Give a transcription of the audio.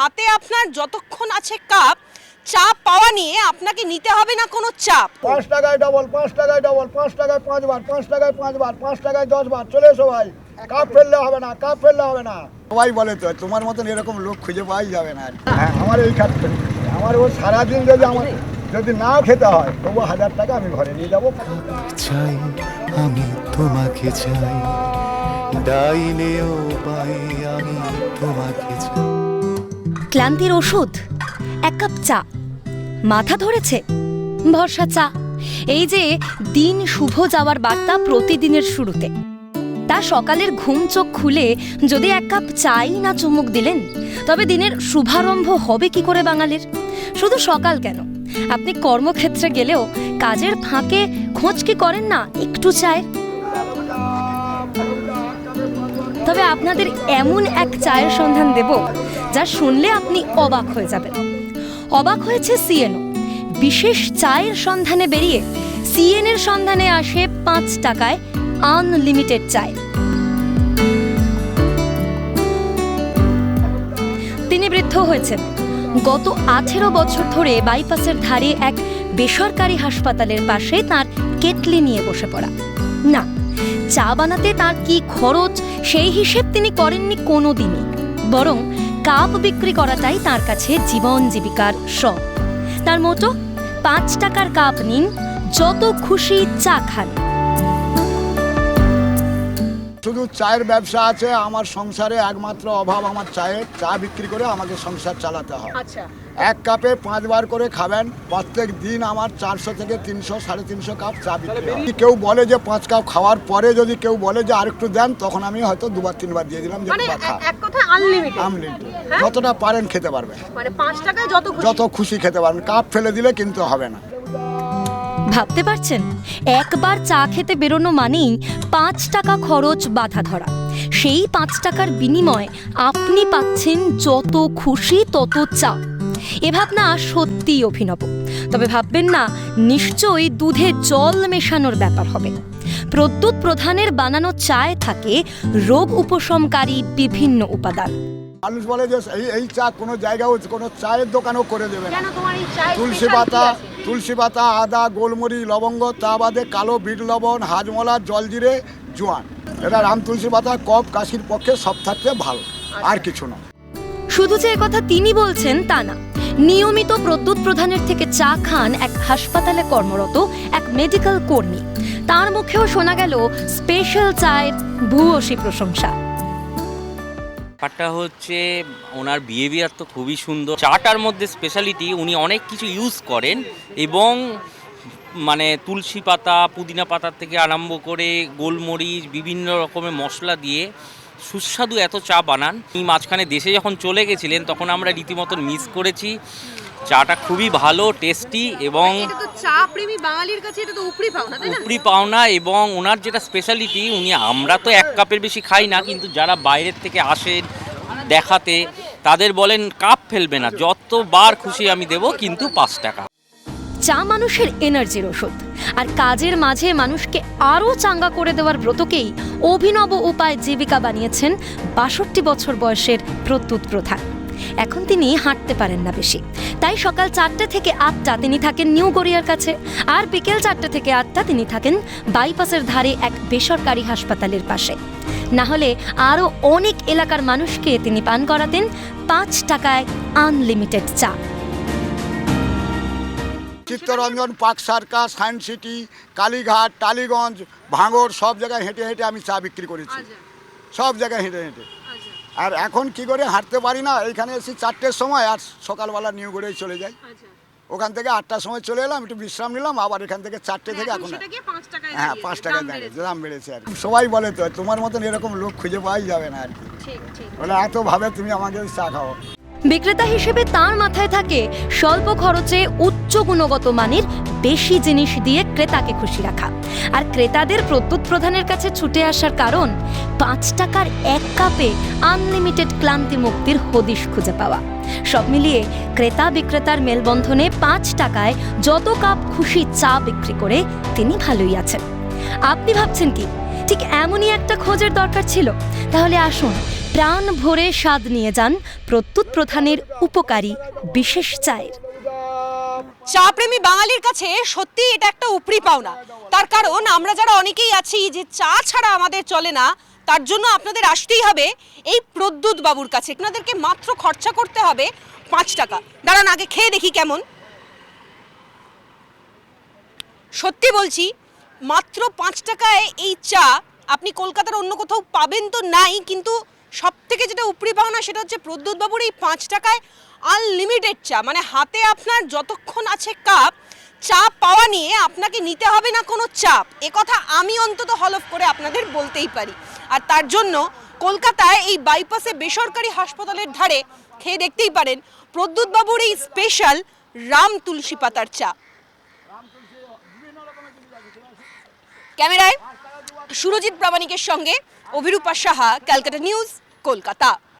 হাতে আপনার যতক্ষণ আছে কাপ চা পাওয়া নিয়ে আপনাকে নিতে হবে না কোনো চাপ। পাঁচ টাকায় ডবল পাঁচ টাকায় ডবল পাঁচ টাকায় পাঁচবার পাঁচ টাকায় পাঁচবার পাঁচ টাকায় দশবার চলে এসো ভাই। কাপ ফেললে হবে না কাপ ফেললে হবে না। সবাই বলে তো তোমার মতন এরকম লোক খুঁজে পাওয়াই যাবে না হ্যাঁ আমার এই কাজ আমার ও সারাদিন যদি আমার যদি নাও খেতে হয় তবু হাজার টাকা আমি ঘরে নিয়ে যাব। চাই আমি তোমাকে চাই। ডাইনেও পাই আমি তোমাকে চাই। ক্লান্তির ওষুধ। এক কাপ চা। মাথা ধরেছে। ভরসা চা। এই যে দিন শুভ যাওয়ার বার্তা প্রতিদিনের শুরুতে। তা সকালের ঘুম চোখ খুলে যদি এক কাপ চাই না চুমুক দিলেন, তবে দিনের শুভারম্ভ হবে কি করে বাঙালির? শুধু সকাল কেন? আপনি কর্মক্ষেত্রে গেলেও কাজের ফাঁকে খোঁজ কি করেন না একটু চায়? তবে আপনাদের এমন এক চায়ের সন্ধান দেব, যা শুনলে আপনি অবাক হয়ে যাবেন। অবাক হয়েছে সিএনও। বিশেষ চায়ের সন্ধানে বেরিয়ে সিএন এর সন্ধানে আসে পাঁচ টাকায় আনলিমিটেড চায়। তিনি বৃদ্ধ হয়েছেন। গত আঠেরো বছর ধরে বাইপাসের ধারে এক বেসরকারি হাসপাতালের পাশে তার কেটলি নিয়ে বসে পড়া। না চা বানাতে তার কি খরচ সেই হিসেব তিনি করেননি কোনো দিনই বরং কাপ বিক্রি করাটাই তার কাছে জীবন জীবিকার সব তার মতো পাঁচ টাকার কাপ নিন যত খুশি চা খান। শুধু চায়ের ব্যবসা আছে আমার সংসারে একমাত্র অভাব আমার চায়ের। চা বিক্রি করে আমাকে সংসার চালাতে হয়। আচ্ছা এক কাপে পাঁচবার করে খাবেন। প্রত্যেক দিন আমার চারশো থেকে তিনশো সাড়ে তিনশো কাপ চা বিক্রি যদি কেউ বলে যে পাঁচ কাপ খাওয়ার পরে যদি কেউ বলে যে আরেকটু দেন তখন আমি হয়তো দুবার তিনবার দিয়ে দিলাম যে মানে আনলিমিটেড যতটা পারেন খেতে পারবেন। মানে যত খুশি। যত খুশি খেতে পারবেন। কাপ ফেলে দিলে কিন্তু হবে না। ভাবতে পারছেন? একবার চা খেতে বেরোনো মানেই পাঁচ টাকা খরচ বাধা ধরা। সেই পাঁচ টাকার বিনিময়ে আপনি পাচ্ছেন যত খুশি তত চা। এ ভাবনা সত্যিই অভিনব। তবে ভাববেন না নিশ্চয়ই দুধে জল মেশানোর ব্যাপার হবে। প্রদ্যুৎ প্রধানের বানানো চায় থাকে রোগ উপশমকারী বিভিন্ন উপাদান। মানুষ বলে যে এই এই চা কোনো জায়গাও কোনো চায়ের দোকানও করে দেবে না। কেন তোমার এই চায় তুলসী পাতা তুলসী পাতা আদা গোলমরিচ লবঙ্গ তা বাদে কালো বিট লবণ হাজমলা জলজিরে জোয়ান। এটা রাম তুলসী পাতা কফ কাশির পক্ষে সব থাকতে ভালো আর কিছু না শুধু যে কথা তিনি বলছেন তা না। নিয়মিত প্রদ্যুৎ প্রধানের থেকে চা খান এক হাসপাতালে কর্মরত এক মেডিকেল কর্মী। তার মুখেও শোনা গেল স্পেশাল চায়ের ভূয়সী প্রশংসা। ব্যাপারটা হচ্ছে, ওনার বিহেভিয়ার তো খুবই সুন্দর। চাটার মধ্যে স্পেশালিটি উনি অনেক কিছু ইউজ করেন এবং মানে তুলসী পাতা, পুদিনা পাতার থেকে আরম্ভ করে গোলমরিচ, বিভিন্ন রকমের মশলা দিয়ে সুস্বাদু এত চা বানান। তিনি মাঝখানে দেশে যখন চলে গেছিলেন তখন আমরা রীতিমতন মিস করেছি। চাটা খুবই ভালো টেস্টি এবং এটা চা প্রেমী বাঙালির কাছে এটা তো উপরি পাওনা উপরি পাওনা এবং ওনার যেটা স্পেশালিটি উনি আমরা তো এক কাপের বেশি খাই না কিন্তু যারা বাইরের থেকে আসেন দেখাতে তাদের বলেন কাপ ফেলবে না যতবার খুশি আমি দেব কিন্তু পাঁচ টাকা। চা মানুষের এনার্জির ওষুধ। আর কাজের মাঝে মানুষকে আরও চাঙ্গা করে দেওয়ার ব্রতকেই অভিনব উপায় জীবিকা বানিয়েছেন বাষট্টি বছর বয়সের প্রত্যুৎ প্রধান এখন তিনি হাঁটতে পারেন না বেশি। তাই সকাল চারটে থেকে আটটা তিনি থাকেন নিউ গড়িয়ার কাছে। আর বিকেল চারটে থেকে আটটা তিনি থাকেন বাইপাসের ধারে এক বেসরকারি হাসপাতালের পাশে। না হলে আরও অনেক এলাকার মানুষকে তিনি পান করাতেন পাঁচ টাকায় আনলিমিটেড চা। Chittaranjan Park Circus Science City Kalighat Tollygunge ভাঙড় সব জায়গায় হেঁটে হেঁটে আমি চা বিক্রি করেছি। সব জায়গায় হেঁটে হেঁটে। আর এখন কি করে হাঁটতে পারি না এইখানে এসে চারটের সময় আর সকালবেলা নিউ গড়েই চলে যাই। ওখান থেকে আটটার সময় চলে এলাম একটু বিশ্রাম নিলাম আবার এখান থেকে চারটে থেকে এখন সেটা পাঁচ টাকায় হ্যাঁ পাঁচ টাকা দাম দাঁড়িয়ে দাম বেড়েছে আর কি। সবাই বলে তো তোমার মতন এরকম লোক খুঁজে পাওয়াই যাবে না আর কি। বলে এত ভাবে তুমি আমাকে চা খাও। বিক্রেতা হিসেবে তার মাথায় থাকে স্বল্প খরচে উচ্চ গুণগত মানের বেশি জিনিস দিয়ে ক্রেতাকে খুশি রাখা। আর ক্রেতাদের প্রদ্যুৎ প্রধানের কাছে ছুটে আসার কারণ, পাঁচ টাকার এক কাপে আনলিমিটেড ক্লান্তি মুক্তির হদিশ খুঁজে পাওয়া। সব মিলিয়ে ক্রেতা বিক্রেতার মেলবন্ধনে পাঁচ টাকায় যত কাপ খুশি চা বিক্রি করে তিনি ভালোই আছেন। আপনি ভাবছেন কি, ঠিক এমনই একটা খোঁজের দরকার ছিল? তাহলে আসুন প্রাণ ভরে স্বাদ নিয়ে যান প্রত্যুত প্রধানের উপকারী বিশেষ চায়ের। চা প্রেমী বাঙালির কাছে সত্যি এটা একটা উপরি পাওনা। তার কারণ আমরা যারা অনেকেই আছি যে চা ছাড়া আমাদের চলে না, তার জন্য আপনাদের আসতেই হবে এই প্রদ্যুৎ বাবুর কাছে। আপনাদেরকে মাত্র খরচা করতে হবে পাঁচ টাকা। দাঁড়ান, আগে খেয়ে দেখি কেমন। সত্যি বলছি, মাত্র পাঁচ টাকায় এই চা আপনি কলকাতার অন্য কোথাও পাবেন তো নাই, কিন্তু সব থেকে যেটা উপরি পাওনা সেটা হচ্ছে প্রদ্যুৎ বাবুর এই পাঁচ টাকায় আনলিমিটেড চা। মানে হাতে আপনার যতক্ষণ আছে কাপ চা পাওয়া নিয়ে আপনাকে নিতে হবে না কোনো চাপ। এ কথা আমি অন্তত হলফ করে আপনাদের বলতেই পারি। আর তার জন্য কলকাতায় এই বাইপাসে বেসরকারি হাসপাতালের ধারে খেয়ে দেখতেই পারেন প্রদ্যুৎ বাবুর এই স্পেশাল রাম তুলসী পাতার চা। ক্যামেরায় সুরজিৎ প্রামাণিকের সঙ্গে Abhirupa Saha Calcutta news Kolkata